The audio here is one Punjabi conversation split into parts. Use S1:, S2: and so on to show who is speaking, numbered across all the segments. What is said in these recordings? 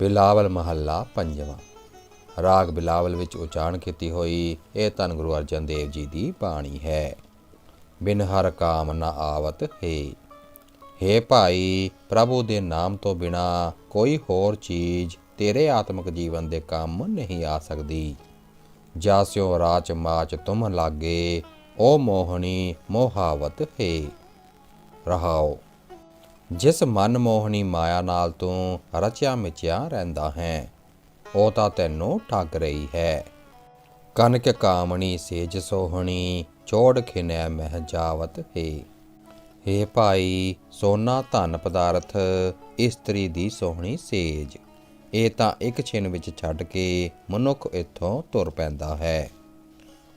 S1: ਬਿਲਾਵਲ ਮਹੱਲਾ ਪੰਜਵਾਂ। ਰਾਗ ਬਿਲਾਵਲ ਵਿੱਚ ਉਚਾਰਨ ਕੀਤੀ ਹੋਈ ਇਹ ਧੰਨ ਗੁਰੂ ਅਰਜਨ ਦੇਵ ਜੀ ਦੀ ਬਾਣੀ ਹੈ। ਬਿਨ ਹਰ ਕਾਮ ਨਾ ਆਵਤ ਹੈ। ਹੇ ਭਾਈ, ਪ੍ਰਭੂ ਦੇ ਨਾਮ ਤੋਂ ਬਿਨਾ ਕੋਈ ਹੋਰ ਚੀਜ਼ ਤੇਰੇ ਆਤਮਿਕ ਜੀਵਨ ਦੇ ਕੰਮ ਨਹੀਂ ਆ ਸਕਦੀ। ਜਾਸਿਓ ਰਾਚ ਮਾਚ ਤੁਮ ਲਾਗੇ ਓ ਮੋਹਣੀ ਮੋਹਾਵਤ ਹੈ। ਰਹਾਓ। ਜਿਸ ਮਨ ਮੋਹਣੀ ਮਾਇਆ ਨਾਲ ਤੂੰ ਰਚਿਆ ਮਿਚਿਆ ਰਹਿੰਦਾ ਹੈ, ਉਹ ਤਾਂ ਤੈਨੂੰ ਠੱਗ ਰਹੀ ਹੈ। ਕਨਕ ਕਾਮਣੀ ਸੇਜ ਸੋਹਣੀ, ਚੋੜ ਖਿਨੈ ਮਹਿ ਜਾਵਤ ਹੈ। ਹੇ ਭਾਈ, ਸੋਨਾ ਧਨ ਪਦਾਰਥ, ਇਸਤਰੀ ਦੀ ਸੋਹਣੀ ਸੇਜ। ਇਹ ਤਾਂ ਇੱਕ ਛਿਨ ਵਿੱਚ ਛੱਡ ਕੇ ਮਨੁੱਖ ਇੱਥੋਂ ਤੁਰ ਪੈਂਦਾ ਹੈ।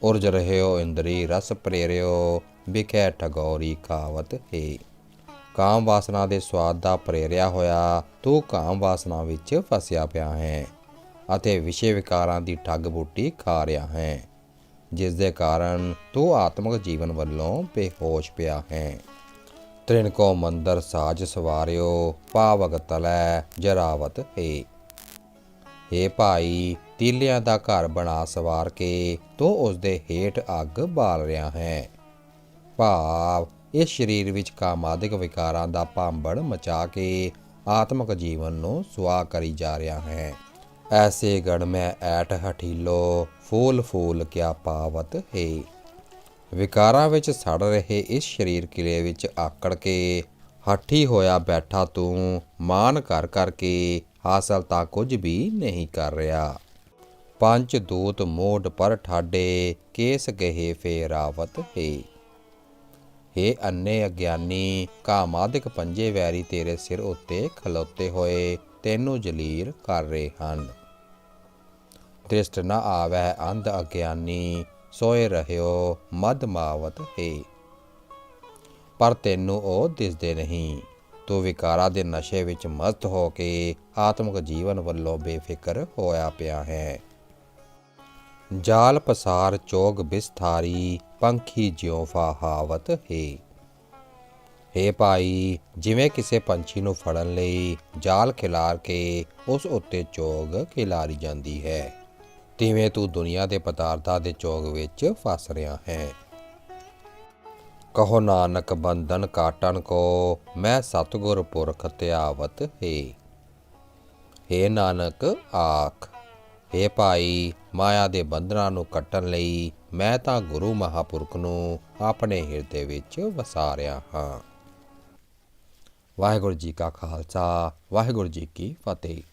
S1: ਉਰਜ ਰਹਿਓ ਇੰਦਰੀ ਰਸ ਪ੍ਰੇਰਿਓ, ਵਿਖੇ ਠਗੋਰੀ ਖਾਵਤ ਹੈ। ਕਾਮ ਵਾਸਨਾ ਦੇ ਸਵਾਦ ਦਾ ਪ੍ਰੇਰਿਆ ਹੋਇਆ, ਤੂੰ ਕਾਮ ਵਾਸਨਾ ਵਿੱਚ ਫਸਿਆ ਪਿਆ ਹੈ ਅਤੇ ਵਿਸ਼ੇ ਵਿਕਾਰਾਂ ਦੀ ਠੱਗ ਬੂਟੀ ਖਾ ਰਿਹਾ ਹੈ, ਜਿਸ ਦੇ ਕਾਰਨ ਤੂੰ ਆਤਮਿਕ ਜੀਵਨ ਵੱਲੋਂ ਬੇਹੋਸ਼ ਪਿਆ ਹੈ। ਤ੍ਰਿਣ ਕੋ ਮੰਦਰ ਸਾਜ ਸਵਾਰਿਓ ਪਾਵਕ ਤਲੈ ਜਰਾਵਤ ਹੈ। ਏ ਭਾਈ, ਤੀਲਿਆਂ ਦਾ ਘਰ ਬਣਾ ਸਵਾਰ ਕੇ ਤੂੰ ਉਸ ਦੇ ਹੇਠ ਅੱਗ ਬਾਲ ਰਿਹਾ ਹੈ। ਭਾਵ ਇਸ ਸਰੀਰ ਵਿੱਚ ਕਾਮਾਦਿਕ ਵਿਕਾਰਾਂ ਦਾ ਭਾਂਬੜ ਮਚਾ ਕੇ ਆਤਮਿਕ ਜੀਵਨ ਨੂੰ ਸੁਆ ਕਰੀ ਜਾ ਰਿਹਾ ਹੈ। ਐਸੇ ਗਣ ਮੈਂ ਐਠ ਹਠੀਲੋ, ਫੂਲ ਫੂਲ ਕਿਆ ਪਾਵਤ ਹੈ। ਵਿਕਾਰਾਂ ਵਿੱਚ ਸੜ ਰਹੇ ਇਸ ਸਰੀਰ ਕਿਲੇ ਵਿੱਚ ਆਕੜ ਕੇ, ਹੱਠੀ ਹੋਇਆ ਬੈਠਾ ਤੂੰ ਮਾਨ ਕਰ ਕਰਕੇ ਹਾਸਲ ਤਾਂ ਕੁਝ ਵੀ ਨਹੀਂ ਕਰ ਰਿਹਾ। ਪੰਜ ਦੂਤ ਮੋਢ ਪਰ ਠਾਡੇ, ਕੇਸ ਗਹੇ ਫੇਰਾਵਤ ਹੈ। ਹੇ ਅੰਨੇ ਅਗਿਆਨੀ, ਕਾਮਾਦਿਕ ਪੰਜੇ ਵੈਰੀ ਤੇਰੇ ਸਿਰ ਉੱਤੇ ਖਲੋਤੇ ਹੋਏ, ਤੈਨੂੰ ਜਲੀਲ ਕਰ ਰਹੇ ਹਨ। ਦ੍ਰਿਸ਼ਟ ਨ ਆਵੈ ਅੰਧ ਅਗਿਆਨੀ, ਸੋਏ ਰਹਿਓ ਮਦ ਮਾਵਤ ਹੈ। ਪਰ ਤੈਨੂੰ ਉਹ ਦਿਸਦੇ ਨਹੀਂ, ਤੂੰ ਵਿਕਾਰਾਂ ਦੇ ਨਸ਼ੇ ਵਿੱਚ ਮਸਤ ਹੋ ਕੇ ਆਤਮਿਕ ਜੀਵਨ ਵੱਲੋਂ ਬੇਫਿਕਰ ਹੋਇਆ ਪਿਆ ਹੈ। ਜਾਲ ਪਸਾਰ ਚੋਗ ਬਿਸਥਾਰੀ, ਪੰਖੀ ਜਿਉ ਫਾਹਾਵਤ ਹੈ। ਹੇ ਭਾਈ, ਜਿਵੇਂ ਕਿਸੇ ਪੰਛੀ ਨੂੰ ਫੜਨ ਲਈ ਜਾਲ ਖਿਲਾਰ ਕੇ ਉਸ ਉੱਤੇ ਚੋਗ ਖਿਲਾਰੀ ਜਾਂਦੀ ਹੈ, ਤਿਵੇਂ ਤੂੰ ਦੁਨੀਆ ਦੇ ਪਦਾਰਥਾਂ ਦੇ ਚੋਗ ਵਿੱਚ ਫਸ ਰਿਹਾ ਹੈ। ਕਹੋ ਨਾਨਕ, ਬੰਧਨ ਕਾਟਣ ਕੋ ਮੈਂ ਸਤਗੁਰ ਪੁਰਖ ਧਿਆਵਤ ਹੈ। ਹੇ ਨਾਨਕ, ਆਖ ਹੇ ਭਾਈ, ਮਾਇਆ ਦੇ ਬੰਧਨਾਂ ਨੂੰ ਕੱਟਣ ਲਈ ਮੈਂ ਤਾਂ ਗੁਰੂ ਮਹਾਪੁਰਖ ਨੂੰ ਆਪਣੇ ਹਿਰਦੇ ਵਿੱਚ ਵਸਾ ਰਿਹਾ ਹਾਂ। ਵਾਹਿਗੁਰੂ ਜੀ ਕਾ ਖਾਲਸਾ, ਵਾਹਿਗੁਰੂ ਜੀ ਕੀ ਫਤਿਹ।